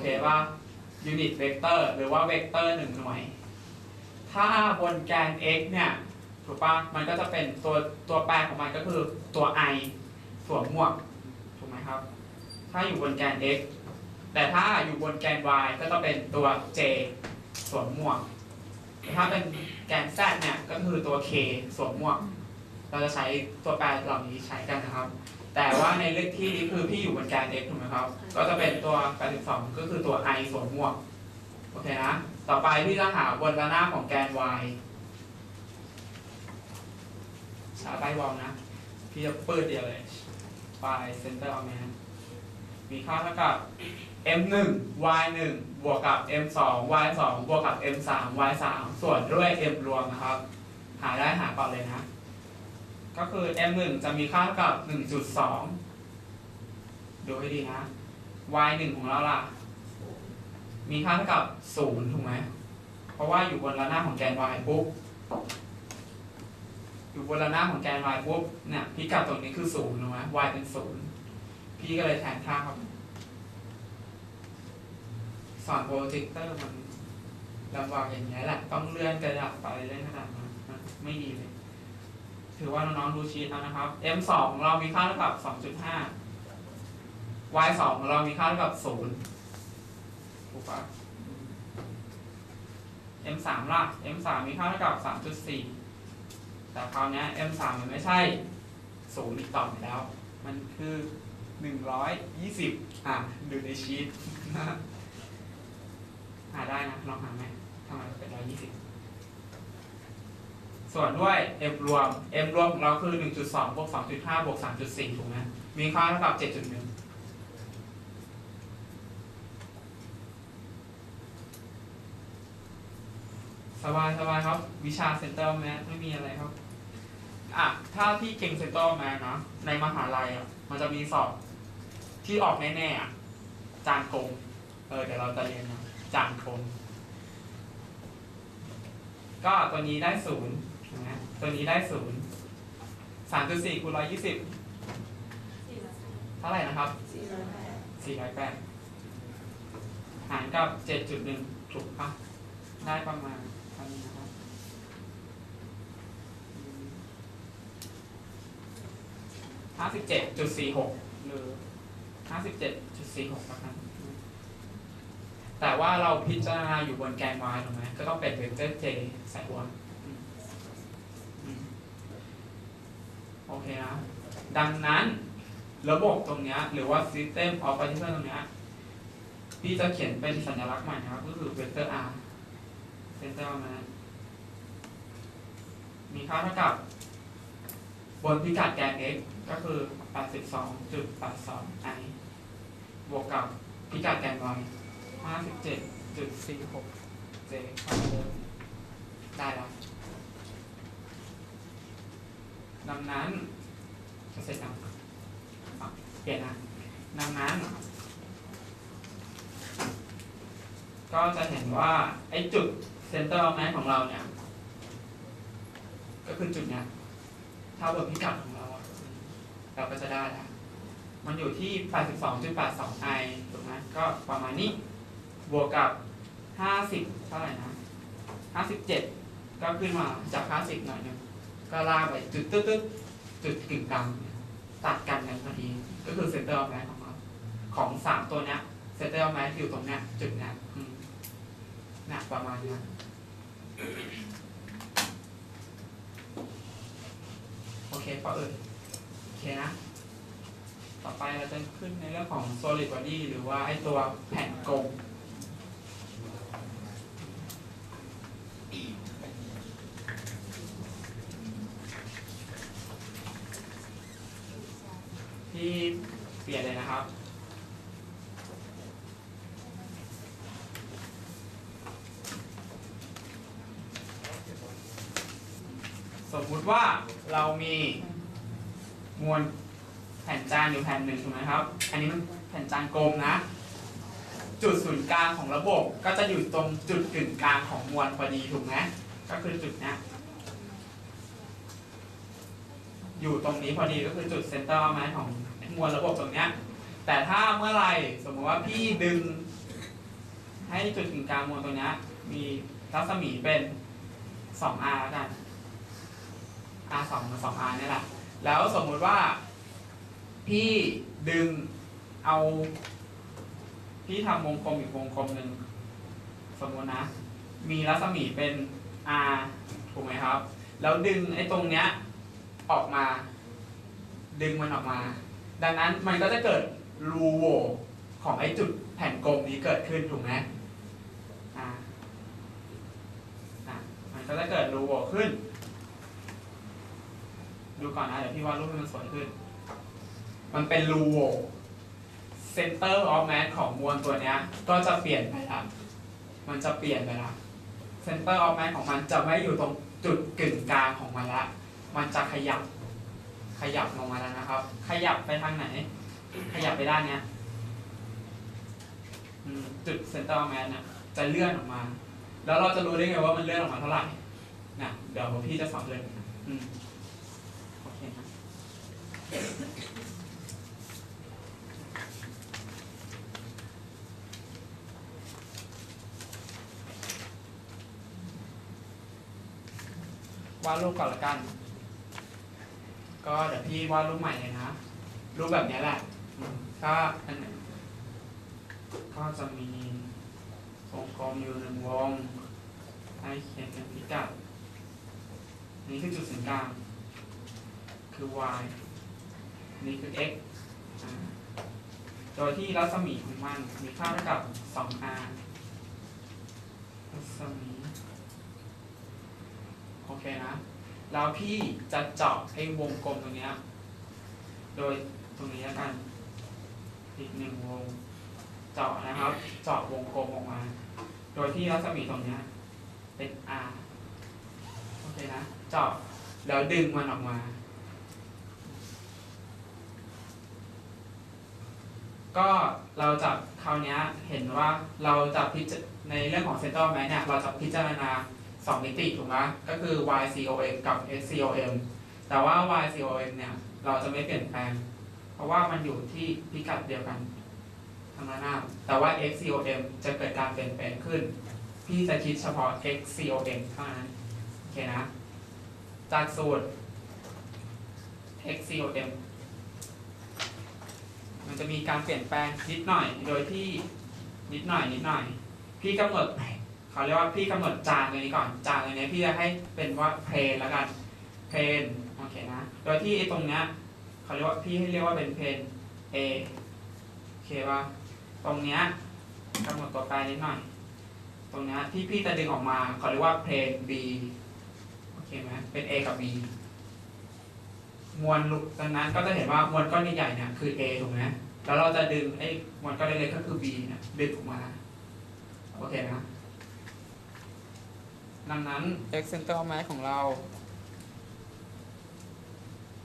เคป่ะยูนิตเวกเตอร์หรือว่าเวกเตอร์หนึ่งหน่วย ถ้าบนแกน x เนี่ยถูกป่ะมันก็จะเป็นตัวตัวแปรของมันก็คือตัว i สวมหมวกถูกไหมครับ ถ้าอยู่บนแกน x แต่ถ้าอยู่บนแกน y ก็จะเป็นตัว j สวมหมวกแต่ถ้าเป็นแกน z เนี่ยก็คือตัว k สวมหมวก เราจะใช้ตัวแปรเหล่านี้ใช้กันนะครับ แต่ว่าในเลขที่นี้คือพี่อยู่บนแกน x ถูกไหมครับ ก็จะเป็นตัว82ก็คือตัว i สวมหมวก โอเคนะ ต่อไปพี่จะหาบนระนาบของแกน y ชาร์จใต้วอลนะ พี่จะเปิดเดียวเลย y center of mass มีค่าเท่ากับ m 1 y 1บวกกับ m 2 y 2บวกกับ m 3 y 3ส่วนด้วย m รวมนะครับ หาได้หาก่อนเลยนะ ก็คือ m 1จะมีค่าเท่ากับ 1.2 ดูให้ดีนะ y 1ของเราล่ะ มีค่าเท่ากับ 0 ถูกไหม เพราะว่าอยู่บนระนาบของแกน y ปุ๊บ อยู่บนระนาบของแกน y ปุ๊บ เนี่ย พิกัดตรงนี้คือ 0ถูกไหม y เป็น 0 พี่ก็เลยแทนค่าครับ สอนโปรเจคเตอร์มันลำบากอย่างนี้แหละ ต้องเลื่อนกระดาษไปเล่นขนาดนั้นมันไม่ดีเลย ถือว่าน้องๆดูชีตเอานะครับ m 2ของเรามีค่าเท่ากับ 2.5 y 2ของเรามีค่าเท่ากับ 0 ถูกปะ m 3ล่ะ m 3มีค่าเท่ากับ 3.4 แต่คราวนี้ m 3มันไม่ใช่ 0 อีกต่อไปแล้ว มันคือ 120 อะ ดูในชีตหาได้นะ ลองหาไหมทำไมเป็น 120 ส่วนด้วย m รวม m รวมของเราคือ 1.2บวก2.5บวก3.4ถูกไหมมีค่าเท่ากับ 7.1สบายสบายครับ วิชาเซนเตอร์แมทไม่มีอะไรครับ อะ ถ้าที่เก่งเซนเตอร์แมทนะในมหาลัยอะ มันจะมีสอบที่ออกแน่ๆอะ จานกงเออเดี๋ยวเราจะเรียนนะจานกงก็ตัวนี้ได้ศูนย์ ตัวนี้ได้ศูนย์สามจุดสี่คูณร้อยยี่สิบเท่าไหร่นะครับสี่ร้อยแปดหารกับเจ็ดจุดหนึ่งถูกปะได้ประมาณเท่านี้นะครับ ห้าสิบเจ็ดจุดสี่หกหรือห้าสิบเจ็ดจุดสี่หกนะครับ แต่ว่าเราพิจารณาอยู่บนแกน y ถูกไหมก็ต้องเป็นเวกเตอร์ j ใส่น โอเคนะ ดังนั้นระบบตรงนี้หรือว่า system of partition ตรงนี้พี่จะเขียนเป็นสัญลักษณ์ใหม่นะครับ ก็คือเวกเตอร์ r center นะมีค่าเท่ากับบนพิกัดแกน x ก็คือ 82.82 i บวกกับพิกัดแกน y 57.46 j เข้ามาเลยได้แล้ว ดังนั้นเสร็จแล้วเปลี่ยนนะดังนั้น ก็จะเห็นว่าไอ้จุดเซนเตอร์ออฟแมสของเราเนี่ย ก็คือจุดเนี้ยเท่ากับพิกัดของเรา เราก็จะได้ล้วมันอยู่ที่ 82.82 i ถูกไหมก็ประมาณนี้บวกกับ 50 เท่าไหร่นะ 57 ก็ขึ้นมาจาก 50 หน่อยนึง ก็ลากไปจุดตึ๊ดตึ๊ดจุดกึ่งกลางตัดกันกันพอดี ก็คือเซนเตอร์ออฟแมสของเราของสามตัวเนี้ยเซนเตอร์ออฟแมสอยู่ตรงเนี้ยจุดเนี้ยอืมเนะประมาณเนี้ยโอเคพอเอ่ยโอเคนะ ต่อไปเราจะขึ้นในเรื่องของ solid body หรือว่าไอตัวแผ่นกลม ที่เปลี่ยนเลยนะครับ สมมุติว่าเรามีมวลแผ่นจานอยู่แผ่นหนึ่งถูกไหมครับ อันนี้มันแผ่นจานกลมนะ จุดศูนย์กลางของระบบก็จะอยู่ตรงจุดกึ่งกลางของมวลพอดีถูกไหมก็คือจุดนี้อยู่ตรงนี้พอดีก็คือจุดเซนเตอร์ไม้ของ มวลระบบตรงเนี้ยแต่ถ้าเมื่อไหร่สมมติว่าพี่ดึง ให้จุดกึ่งกลางมวลตัวเนี้ยมีรัศมีเป็น 2r แล้วกัน r 2กับ 2r นี่แหละ แล้วสมมุติว่า พี่ดึงเอา พี่ทำวงกลมอีกวงกลมหนึ่งสมมตินะ มีรัศมีเป็น r ถูกไหมครับ แล้วดึงไอ้ตรงเนี้ยออกมา ดึงมันออกมา ดังนั้นมันก็จะเกิดรูโหว่ของไอ้จุดแผ่นกลมนี้เกิดขึ้นถูกไหมอ่าอะมันก็จะเกิดรูโหว่ขึ้น ดูก่อนนะเดี๋ยวพี่วาดรูปให้มันสวยขึ้น มันเป็นรูโหว่ center of mass ของมวลตัวนี้ก็จะเปลี่ยนไปละมันจะเปลี่ยนไปละ center of mass ของมันจะไม่อยู่ตรงจุดกึ่งกลางของมันละ มันจะขยับ ขยับลงมาแล้วนะครับ ขยับไปทางไหน ขยับไปด้านเนี้ยจุด center of mass เนี่ยจะเลื่อนออกมา แล้วเราจะรู้ได้ไงว่ามันเลื่อนออกมาเท่าไหร่นะเดี๋ยวพี่จะสอนเลยอืมโอเคนะวาดรูปก่อนละกัน ก็เดี๋ยวพี่วาดรูปใหม่เลยนะ รูปแบบนี้แหละก็อันไหนก็จะมีวงกลมอยู่หนึ่งวงให้เขียนเป็นพิกัดนี่คือจุดศูนย์กลาง คือ y นี่คือ x โดยที่รัศมีของมันมีค่าเท่ากับ 2r รัศมี โอเคนะ แล้วพี่จะเจาะไอ้วงกลมตรงนี้โดยตรงนี้แล้วกันอีกหนึ่งวงเจาะนะครับ เจาะวงกลมออกมา โดยที่รัศมีตรงนี้เป็น r โอเคนะ เจาะแล้วดึงมันออกมา ก็เราจะคราวนี้เห็นว่าเราจะพิจในเรื่องของ center of mass เนี่ยเราจะพิจารณา สองมิติถูกไหมก็คือ YCOM กับ XCOM แต่ว่า YCOM เนี่ย เราจะไม่เปลี่ยนแปลง เพราะว่ามันอยู่ที่พิกัดเดียวกันทางด้านหน้าแต่ว่า XCOM จะเกิดการเปลี่ยนแปลงขึ้น พี่จะคิดเฉพาะ XCOM เท่านั้นโอเคนะ จากสูตร XCOM มันจะมีการเปลี่ยนแปลงนิดหน่อย โดยที่นิดหน่อยนิดหน่อย พี่กำหนด เขาเรียกว่าพี่กำหนดจานตัวนี้ก่อนจานตัวนี้พี่จะให้เป็นว่าเพลนแล้วกันเพลนโอเคนะโดยที่ไอ้ตรงเนี้ยเขาเรียกว่าพี่ให้เรียกว่าเป็นเพลน A โอเคป่ะตรงเนี้ยกำหนดตัวแปรนิดหน่อย ตรงเนี้ยที่พี่จะดึงออกมาเขาเรียกว่าเพลน B โอเคไหมเป็น A กับ B มวลลุดังนั้นก็จะเห็นว่ามวลก้อนใหญ่ๆเนี่ยคือ A ถูกไหมแล้วเราจะดึงไอ้มวลก้อนเล็กๆก็คือ B เนี่ยดึงออกมา โอเคนะ ดังนั้น x center of mass ของเรา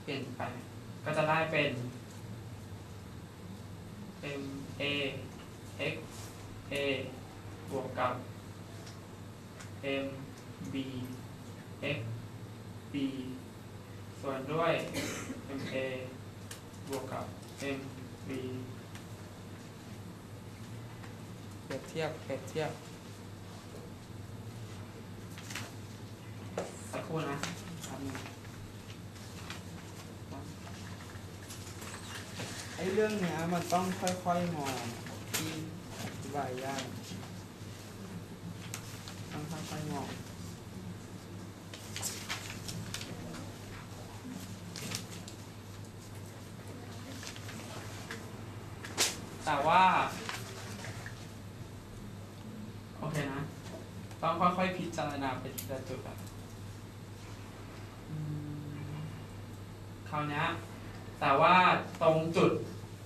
เปลี่ยนไป ก็จะได้เป็น m a x a บวกกับ m b x b ส่วนด้วย m a บวกกับ m b เปรียบเทียบเปรียบเทียบ สักครู่นะแป๊บนึงไอ้เรื่องเนี้ยมันต้องค่อยๆมองที่อธิบายยากต้องค่อยๆมองแต่ว่า โอเคนะ ต้องค่อยๆพิจารณาไปทีละจุดอะ ราวนี้แต่ว่าตรงจุด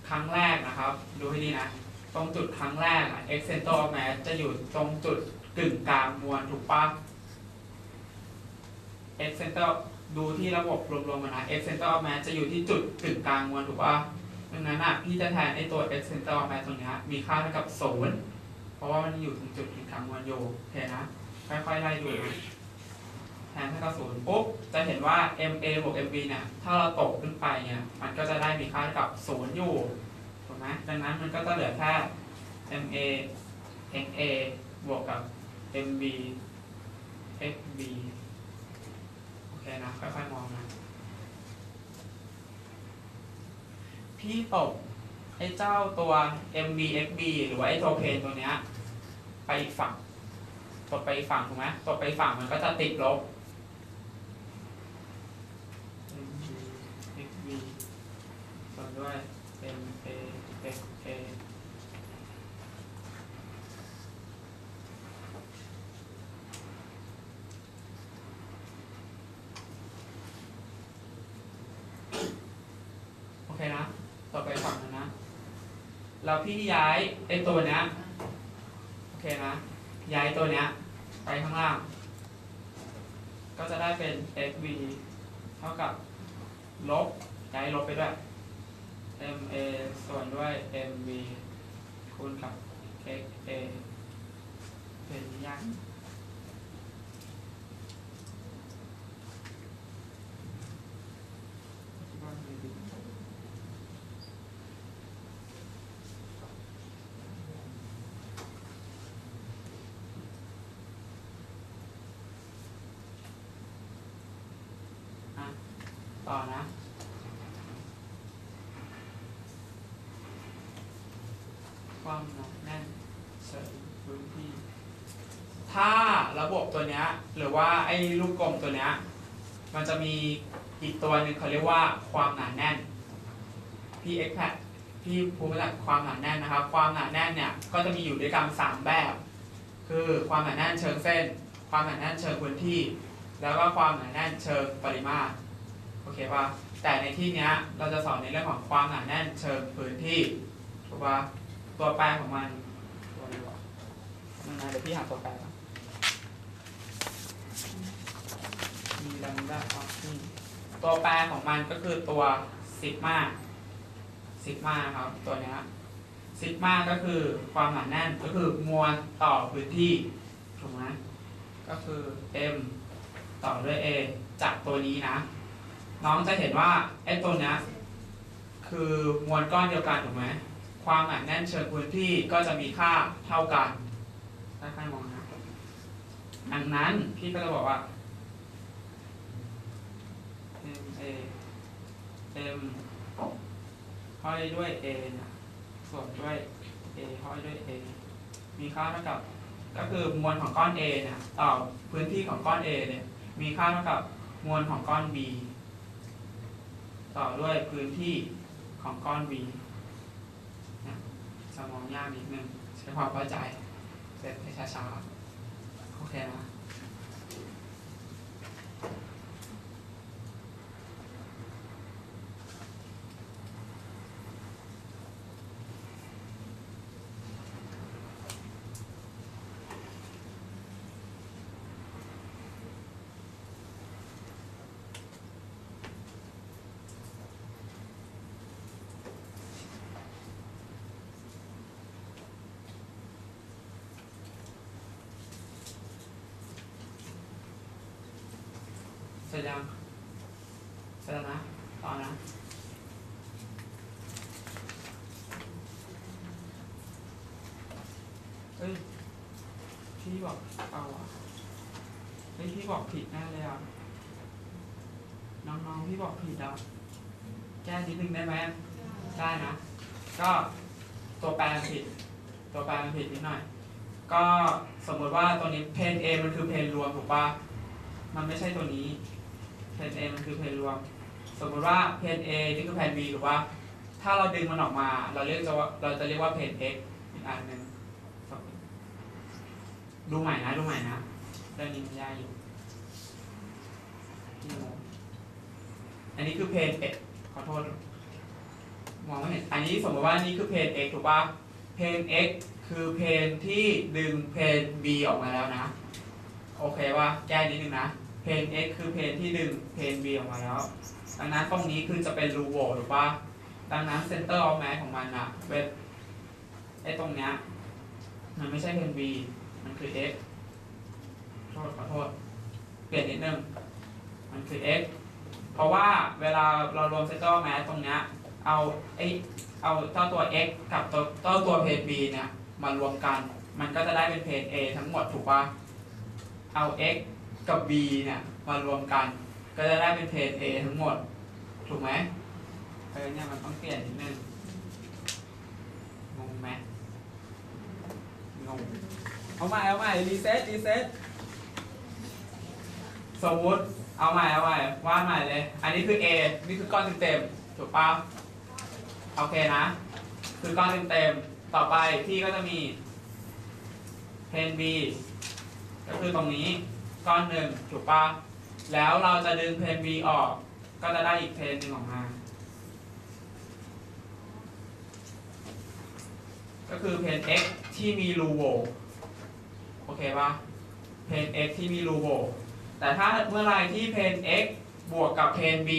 ครั้งแรกนะครับ ดูให้ดีนะ ตรงจุดครั้งแรกอะ x center of mass จะอยู่ตรงจุดกึ่งกลางมวลถูกปะ x center ดูที่ระบบรวมๆกันนะ x center of mass จะอยู่ที่จุดกึ่งกลางมวลถูกปะดังนั้นอะพี่จะแทนไอตัว x center of mass ตรงนี้มีค่าเท่ากับศูนย์เพราะว่ามันอยู่ตรงจุดกึ่งกลางมวลอยู่โอเคนะ ค่อยๆไล่ดู นะแทนเท่ากับศูนย์ปุ๊บจะเห็นว่า MA บวก MB เนี่ยถ้าเราตกขึ้นไปเนี่ยมันก็จะได้มีค่าเท่ากับศูนย์อยู่ถูกไหมดังนั้นมันก็จะเหลือแค่ MA xa บวกกับ mb xb โอเคนะค่อยๆมองนะพี่ตกไอ้เจ้าตัว mb xb หรือว่าไอ้ตัวเพนตัวเนี้ยไปอีกฝั่งตกไปอีกฝั่งถูกไหมตกไปอีกฝั่งมันก็จะติดลบ mb xb ส่วนด้วย ma xa โอเคนะ ต่อไปฝั่งนั้นนะแล้วพี่ย้ายไอ้ตัวเนี้ยโอเคนะ ย้ายตัวเนี้ยไปข้างล่าง ก็จะได้เป็น xv เท่ากับลบย้ายลบไปด้วย ma ส่วนด้วย mv คูณกับ xa เป็นยังอะต่อนะ ความหนาแน่นเสริมพื้นที่ ถ้าระบบตัวเนี้ยหรือว่าไอ้ลูกกลมตัวเนี้ยมันจะมีอีกตัวหนึ่งเขาเรียกว่าความหนาแน่นพี่เอ็กแพพี่ภูมิหลักความหนาแน่นนะครับ ความหนาแน่นเนี่ยก็จะมีอยู่ด้วยกันสามแบบ คือความหนาแน่นเชิงเส้น ความหนาแน่นเชิงพื้นที่ แล้วก็ความหนาแน่นเชิงปริมาตรโอเคป่ะแต่ในที่เนี้ยเราจะสอนในเรื่องของความหนาแน่นเชิงพื้นที่ถูกป่ะ ตัวแปรของมันตัวนี้วะมันนะเดี๋ยวพี่หาตัวแปรก่อนมีลัมด้าออฟนี่ตัวแปรของมันก็คือตัวซิกมาซิกมาครับตัวเนี้ยซิกมาก็คือความหนาแน่นก็คือมวลต่อพื้นที่ถูกไหมก็คือ m ต่อด้วย a จากตัวนี้นะ น้องจะเห็นว่าไอ้ตัวเนี้ยคือมวลก้อนเดียวกันถูกไหม ความหนาแน่นเชิงพื้นที่ก็จะมีค่าเท่ากันค่อยๆมองนะดังนั้นพี่ก็จะบอกว่า m a m ห้อยด้วย a นะส่วนด้วย a ห้อยด้วย a มีค่าเท่ากับ ก็คือมวลของก้อน a เนี่ยต่อพื้นที่ของก้อน a เนี่ย มีค่าเท่ากับมวลของก้อน b ต่อด้วยพื้นที่ของก้อน b มองยากนิดนึงใช้ความเข้าใจ เสร็จไปช้าๆ โอเคนะ ร็จยังเสร็จแล้วนะต่อนะเฮ้ยพี่บอกเอาอะเฮ้ยพี่บอกผิดแน่เลยอะน้องๆพี่บอกผิดอะแก้นิดนึงได้ไหมได้นะ ก็ตัวแปรมันผิด ตัวแปรมันผิดนิดหน่อย ก็สมมติว่าตัวนี้เพน A มันคือเพนรวมถูกปะมันไม่ใช่ตัวนี้ เพน A มันคือเพนรวม สมมติว่าเพน A นี่คือเพน B ถูกป่ะถ้าเราดึงมันออกมา เราเรียกจะว่าเราจะเรียกว่าเพน X อีกอันหนึ่งดูใหม่นะดูใหม่นะเรื่องนี้มันยากอยู่ อันนี้คือเพน X ขอโทษมองไม่เห็น อันนี้สมมติว่านี่คือเพน X ถูกป่ะเพน X คือเพนที่ดึงเพน B ออกมาแล้วนะ โอเคว่าแก้นิดนึงนะ เพน x คือเพนที่ดึงเพน b ออกมาแล้ว ดังนั้นตรงนี้คือจะเป็นรูโหว่ถูกปะดังนั้นเซนเตอร์ออฟแมสของมันอะเวทไอ้ตรงเนี้ยมันไม่ใช่เพน b มันคือ x โทษขอโทษ เปลี่ยนนิดนึง มันคือ x เพราะว่าเวลาเรารวมเซนเตอร์ออฟแมสตรงเนี้ยเอาไอเอาเจ้าตัว x กับตัวเจ้าตัวเพน b เนี่ยมารวมกัน มันก็จะได้เป็นเพน A ทั้งหมดถูกปะเอา x กับ b เนี่ยมารวมกัน ก็จะได้เป็นเพน A ทั้งหมด ถูกไหมเออเนี่ยมันต้องเปลี่ยนนิดนึงงงไหมงงเอาใหม่เอาใหม่รีเซ็ตรีเซ็ตสมมติเอาใหม่เอาใหม่วาดใหม่เลย อันนี้คือ A นี่คือก้อนเต็มๆถูกป่ะโอเคนะ คือก้อนเต็มๆต่อไปพี่ก็จะมีเพน B ก็คือตรงนี้ ก้อนหนึ่งถูกปะแล้วเราจะดึงเพน B ออก ก็จะได้อีกเพนหนึ่งออกมา ก็คือเพน x ที่มีรูโหว่โอเคปะเพน x ที่มีรูโหว่แต่ถ้าเมื่อไรที่เพน x บวกกับเพน b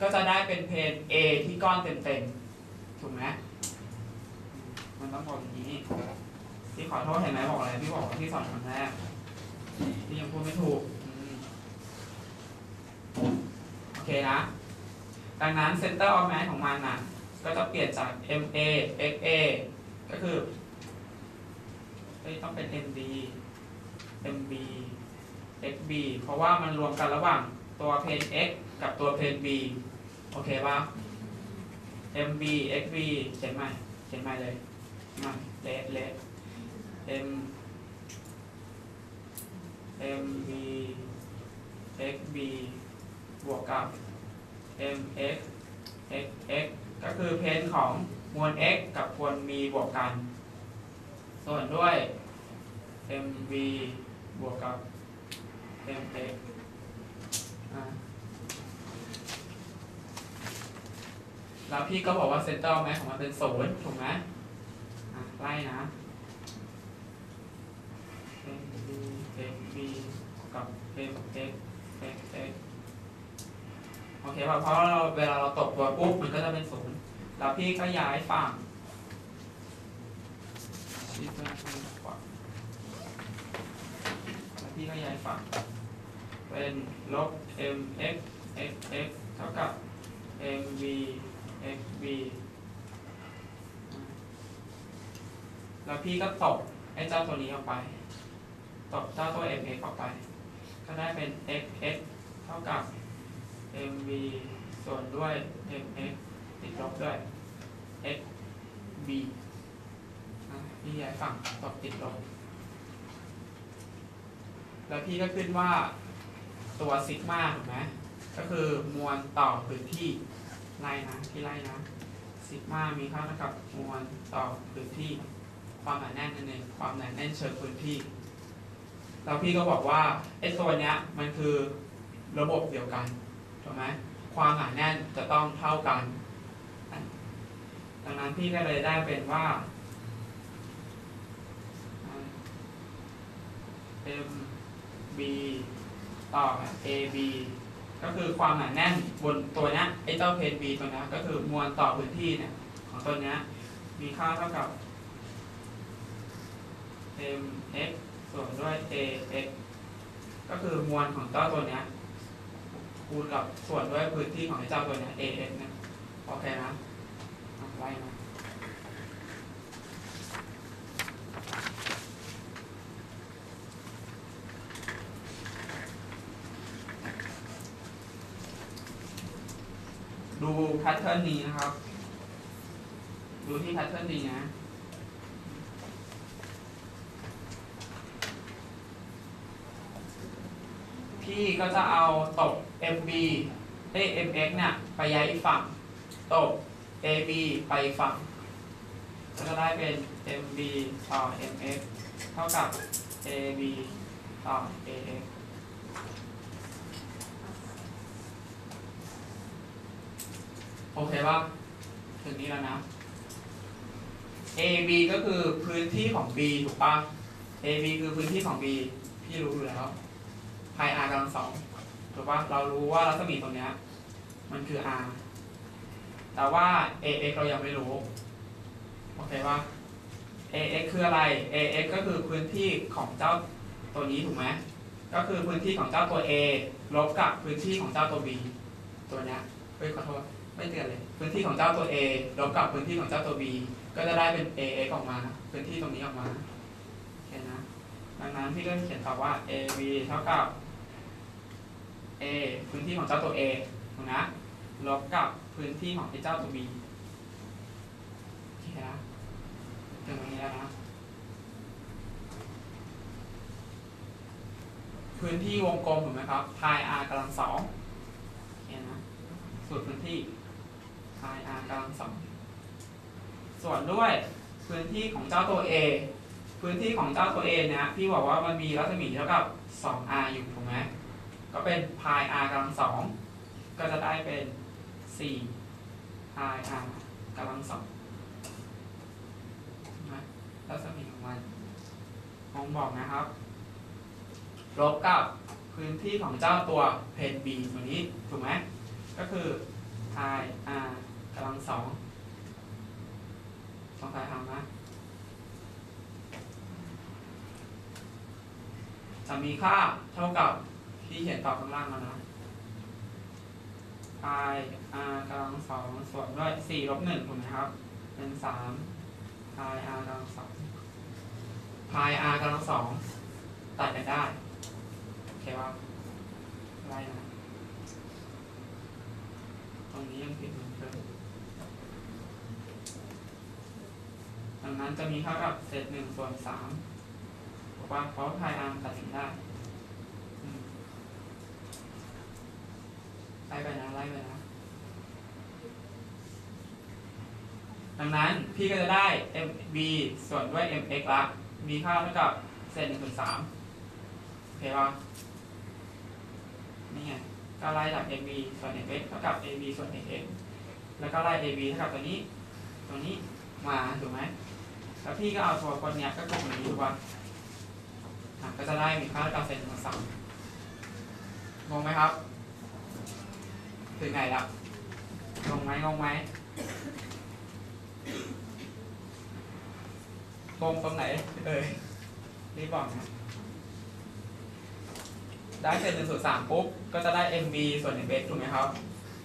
ก็จะได้เป็นเพน a ที่ก้อนเต็มๆ ถูกไหมมันต้องบอกอย่างนี้ พี่ขอโทษเห็นไหมบอกอะไรพี่บอกว่าพี่สอนครั้งแรก พี่ยังพูดไม่ถูกโอเคนะ ดังนั้น center of mass ของมันน่ะก็จะเปลี่ยนจาก MA XA ก็คือต้องเป็น MD MB XB เพราะว่ามันรวมกันระหว่างตัวเพน X กับตัวเพน B โอเคปะ MB XB เขียนใหม่เขียนใหม่เลยม่เละเละ M MB XB บวกกับ MX XX ก็คือเพนของมวล x กับมวล b บวกกัน ส่วนด้วย mv บวกกับ mx แล้วพี่ก็บอกว่าเซนเตอร์แมของมันเป็นศูนย์ถูกไหมไล่นะ mv mv บวกกับ mx mx โอเคป่ะเพราะเราเวลาเราตกตัวปุ๊บมันก็จะเป็นศูนย์แล้วพี่ก็ย้ายฝั่งชี้ไปทางขวาแล้วพี่ก็ย้ายฝั่งเป็นลบ mx xx เท่ากับ mv xv แล้วพี่ก็ตกไอ้เจ้าตัวนี้ออกไป ตกเจ้าตัว mx ออกไป ก็ได้เป็น xx เท่ากับ mv ส่วนด้วย mx ติดลบด้วย xb อะพี่ย้ายฝั่งตบติดลบ แล้วพี่ก็ขึ้นว่าตัวซิกมาถูกไหมก็คือมวลต่อพื้นที่ไล่นะที่ไล่นะซิกมามีค่าเท่ากับมวลต่อพื้นที่ ความหนาแน่นนั่นเองความหนาแน่นเชิงพื้นที่ แล้วพี่ก็บอกว่าไอ้ตัวเนี้ยมันคือระบบเดียวกันถูกไหมความหนาแน่นจะต้องเท่ากัน ดังนั้นพี่ก็เลยได้เป็นว่า m b ต่อ a b ก็คือความหนาแน่นบนตัวเนี้ยไอ้เจ้าเพน b ตัวเนี้ยก็คือมวลต่อพื้นที่เนี่ยของตัวเนี้ยมีค่าเท่ากับ m x ส่วนด้วย a x ก็คือมวลของเจ้าตัวเนี้ยคูณกับส่วนด้วยพื้นที่ของเจ้าตัวเนี้ย AX นี่ยโอเคนะไล่มาดูแพทเทิร์นนี้นะครับ ดูที่แพทเทิร์นนี้นะ พี่ก็จะเอาตบ MB เอ้ MX เนี่ยไปย้ายฝั่งตบ AB ไปฝั่งก็จะได้เป็น MB ต่อ MX เท่ากับ AB ต่อ AX โอเคป่ะถึงนี้แล้วนะ AB ก็คือพื้นที่ของ B ถูกป่ะ AB คือพื้นที่ของ B พี่รู้อยู่แล้ว พาย r กำลังสองถูกปะเรารู้ว่ารัศมีตรงเนี้ยมันคือ r แต่ว่า ax เรายังไม่รู้ โอเคปะ ax คืออะไร ax ก็คือพื้นที่ของเจ้าตัวนี้ถูกไหมก็คือพื้นที่ของเจ้าตัว a ลบกับพื้นที่ของเจ้าตัว b ตัวเนี้ยเฮ้ยขอโทษไม่เตือนเลย พื้นที่ของเจ้าตัว a ลบกับพื้นที่ของเจ้าตัว b ก็จะได้เป็น ax ออกมา พื้นที่ตรงนี้ออกมาโอเคนะ ดังนั้นพี่ก็เขียนตอบว่า AB เท่ากับ A พื้นที่ของเจ้าตัว A ถูกนะลบกับพื้นที่ของไอ้เจ้าตัว B โอเคนะถึงตรงนี้แล้วนะ พื้นที่วงกลมถูกไหมครับ pi r กำลังสองโอเคนะสูตรพื้นที่ pi r กำลังสองส่วนด้วยพื้นที่ของเจ้าตัว A พื้นที่ของเจ้าตัว A เนี่ยพี่บอกว่ามันมีรัศมีเท่ากับ 2r อยู่ถูกไหม ก็เป็น pi r กำลังสองก็จะได้เป็น 4 pi r กำลังสองนะรัศมีของมันมองบอกนะครับลบกับพื้นที่ของเจ้าตัวเพน b ตัวนี้ ถูกไหมก็คือ pi r กำลังสองสองสายทางนะจะมีค่าเท่ากับ ที่เขียนตอบข้างล่างมานะ pi r กำลังสองส่วนด้วยสี่ลบหนึ่งถูกไหมครับ เป็นสาม pi r กำลังสอง pi r กำลังสองตัดกันได้ โอเคว่าไล่นะตรงนี้ยังผิดเหมือนเดิมดังนั้นจะมีเท่ากับเศษหนึ่งส่วนสามบอกว่าเพราะพายอาร์มตัดสินได้อืม ไล่ไปนะไล่ไปนะดังนั้นพี่ก็จะได้ mb ส่วนด้วย mx ละมีค่าเท่ากับเศษหนึ่งส่วนสามโอเคป่ะนี่ไงก็ไล่จาก ab ส่วน fx เท่ากับ ab ส่วน ax แล้วก็ไล่ ab เท่ากับตัวนี้ ตัวนี้มาถูกไหมแล้วพี่ก็เอาตัวคนเนี้ยก็กลุ่มนี้ถูกปะก็จะได้มีค่าเท่ากับเศษหนึ่งส่วนสามงงไหมครับ ถึงไหนแล้วงงไหมงงไหมงงตรงไหน เอ่ยรีบบอกนะ ได้เศษหนึ่งส่วนสามปุ๊บ ก็จะได้ mb ส่วน mx ถูกไหมครับ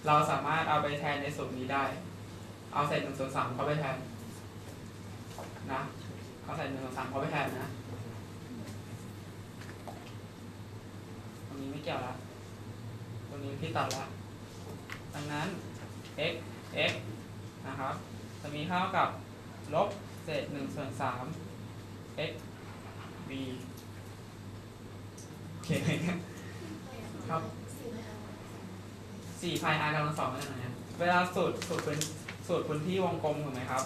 เราสามารถเอาไปแทนในสูตรนี้ได้ เอาเศษหนึ่งส่วนสามเข้าไปแทน นะเอาเศษหนึ่งส่วนสามเข้าไปแทนนะตรงนี้ไม่เกี่ยวละตรงนี้พี่ตัดละ ดังนั้น x x นะครับ จะมีเท่ากับลบเศษหนึ่งส่วนสาม x b โอเคครับสี่พาย r กำลังสองเป็นยังไงเวลาสูตรสูตรพื้นสูตรพื้นที่วงกลมถูกไหมครับ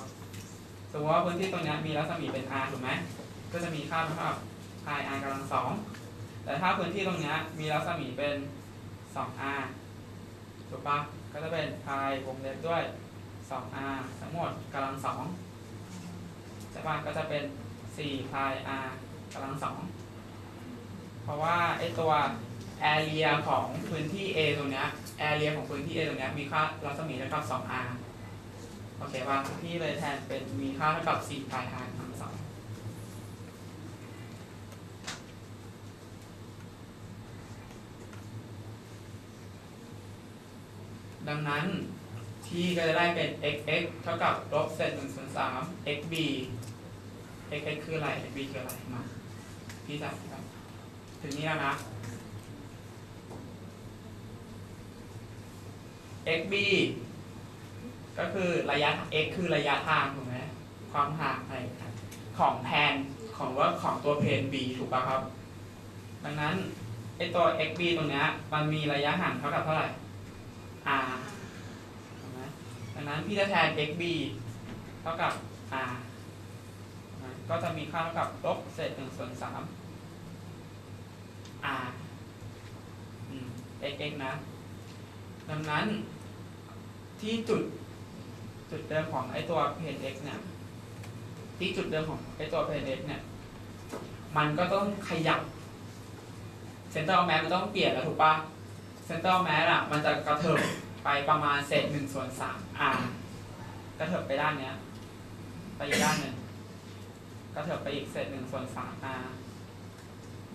สมมติว่าพื้นที่ตรงนี้มีรัศมีเป็น r ถูกไหมก็จะมีค่าเท่ากับ pi r กำลังสองแต่ถ้าพื้นที่ตรงนี้มีรัศมีเป็น 2r ถูกปะก็จะเป็น pi วงเล็บด้วย 2r ทั้งหมดกำลังสองใช่ปะก็จะเป็น4 pi r กำลังสองเพราะว่าไอตัว area ของพื้นที่ A ตรงเนี้ย area ของพื้นที่ A ตรงเนี้ยมีค่ารัศมีเท่ากับ 2r โอเคป่ะพี่เลยแทนเป็นมีค่าเท่ากับ4 pi r กำลังสอง ดังนั้นที่ก็จะได้เป็น x x เท่ากับลบเศษ1ส่วน3 x b x x คืออะไร x b คืออะไรมาพี่จับครับ ถึงนี้แล้วนะ xb ก็คือระยะ x คือระยะทางถูกไหมความห่างอะไรของแผนของว่าของตัวเพน b ถูกป่ะครับ ดังนั้นไอตัว xb ตรงเนี้ยมันมีระยะห่างเท่ากับเท่าไหร่ r ดังนั้นพี่จะแทน xb เท่ากับ r ก็จะมีค่าเท่ากับลบเศษหนึ่งส่วนสาม r อืม x x นะ ดังนั้นที่จุดจุดเดิมของไอตัวเพน x เนี่ย ที่จุดเดิมของไอตัวเพน x เนี่ย มันก็ต้องขยับ เซนเตอร์แมสมันต้องเปลี่ยนแล้วถูกปะ เซนเตอร์แมสอะมันจะกระเถิบไปประมาณเศษหนึ่งส่วนสาม r กระเถิบไปด้านเนี้ย ไปอีกด้านหนึ่งกระเถิบไปอีกเศษหนึ่งส่วนสาม r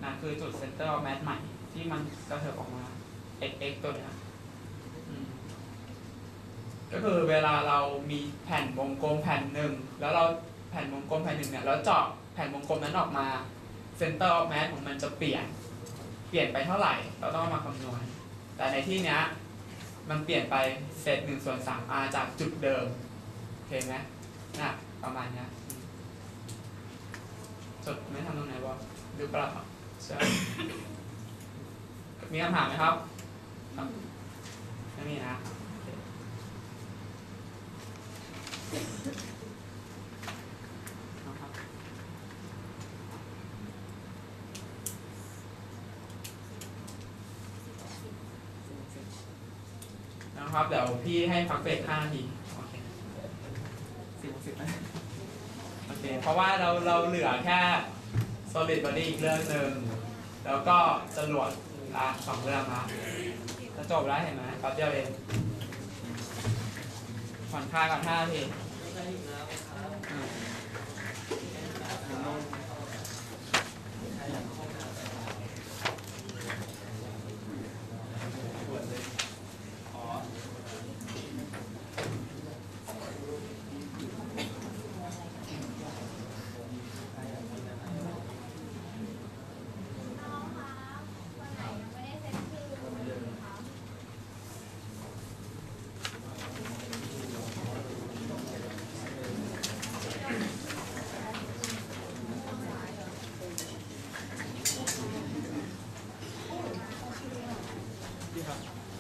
นะคือจุดเซนเตอร์แมสใหม่ ที่มันกระเถิบออกมา x x ตัวเนี้ยก็คือเวลาเรามีแผ่นวงกลมแผ่นหนึ่งแล้วเราแผ่นวงกลมแผ่นหนึ่งเนี่ยแล้วเจาะแผ่นวงกลมนั้นออกมา center of mass ของมันจะเปลี่ยน เปลี่ยนไปเท่าไหร่ เราต้องมาคำนวณ แต่ในที่เนี้ยมันเปลี่ยนไปเศษหนึ่งส่วนสาม r จากจุดเดิมโอเคไหมน่ะประมาณเนี้ยอืมจดไม่ทำตรงไหนบอกหรือเปล่าใช่มีคำถามไหมครับไม่มีนะโอเคนะครับ นะ ครับ เดี๋ยวพี่ให้พักเบรก5นาทีโอเคสิบสิบนะโอเค เพราะว่าเราเราเหลือแค่ solid body อีกเรื่องหนึ่ง แล้วก็จรวดละสองเรื่องละจะจบแล้วเห็นไหมแป๊บเดียวเองผ่อนคลายก่อน5นาทีอืม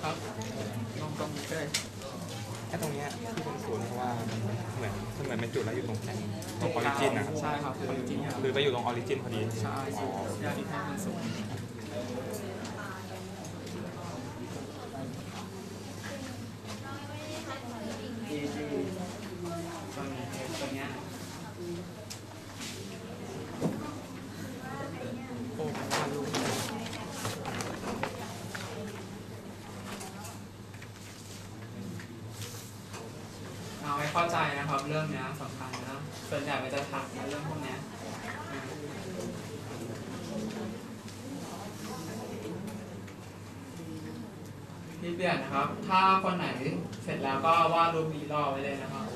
ครับลองตรงนี้เลย แค่ตรงเนี้ยที่เป็นศูนย์เพราะว่ามันเหมือนมันเหมือนเป็นจุดแล้วอยู่ตรงแท่งตรงออริจินนะครับ ใช่ครับ คือจริงๆคือไปอยู่ตรงออริจินพอดี ใช่อ๋อยาที่แท่งมันสูงตัวนี้ตัวเนี้ยโอ้วาดรูปเอาให้เข้าใจนะครับ เรื่องเนี้ยสำคัญนะ ส่วนใหญ่มันจะถามในเรื่องพวกเนี้ย พี่เปลี่ยนนะครับ ถ้าคนไหนเสร็จแล้วก็วาดรูปนี้รอไว้เลยนะครับ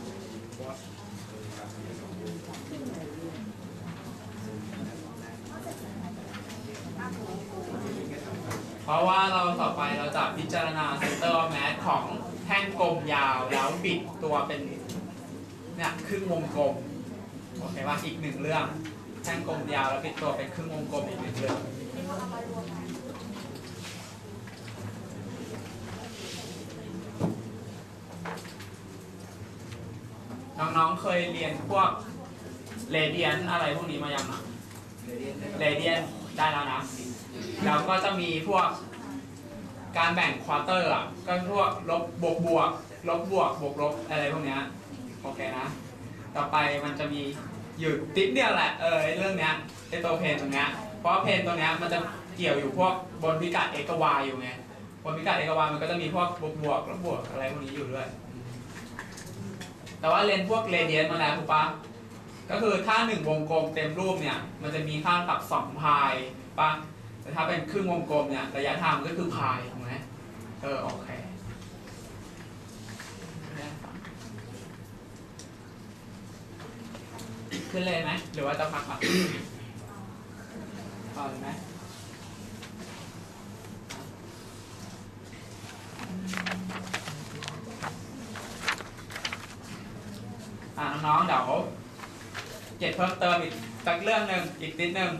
เพราะว่าเราต่อไปเราจะพิจารณา center of mass ของแท่งกลมยาวแล้วบิดตัวเป็นเนี่ยครึ่งวงกลมโอเคว่าอีกหนึ่งเรื่อง แท่งกลมยาวแล้วบิดตัวเป็นครึ่งวงกลมอีกหนึ่งเรื่อง น้องๆ เค ยเรียนพวกเรเดียนอะไรพวกนี้มายังอะเรเดียนได้แล้วนะ แล้วก็จะมีพวกการแบ่งควอเตอร์อะก็พวกลบบวกบวกลบบวกบวกลบอะไรพวกเนี้ยโอเคนะ ต่อไปมันจะมีอยู่ติดเดียวแหละเออเรื่องเนี้ยไอตัวเพนตรงเนี้ยเพราะว่าเพนตัวเนี้ยมันจะเกี่ยวอยู่พวกบนพิกัด x กับ y อยู่ไงบนพิกัด x กับ y มันก็จะมีพวกบวกบวกลบบวกอะไรพวกนี้อยู่ด้วย แต่ว่าเรียนพวกเรเดียนมาแล้วถูกปะก็คือถ้าหนึ่งวงกลมเต็มรูปเนี่ย มันจะมีค่ากับสองพายปะแต่ถ้าเป็นครึ่งวงกลมเนี่ยระยะทางมันก็คือพายถูกไหมเออโอเคขึ้นเลยไหมหรือว่าจะพักก่อนต่อเลยไหม อ่าน้องๆเดี๋ยวเก็บเพิ่มเติมอีกสักเรื่องหนึ่งอีกนิดหนึ่ง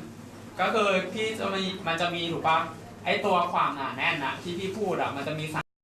ก็คือพี่จะมีมันจะมีถูกปะไอตัวความหนาแน่นอะที่พี่พูดอะมันจะมีสาม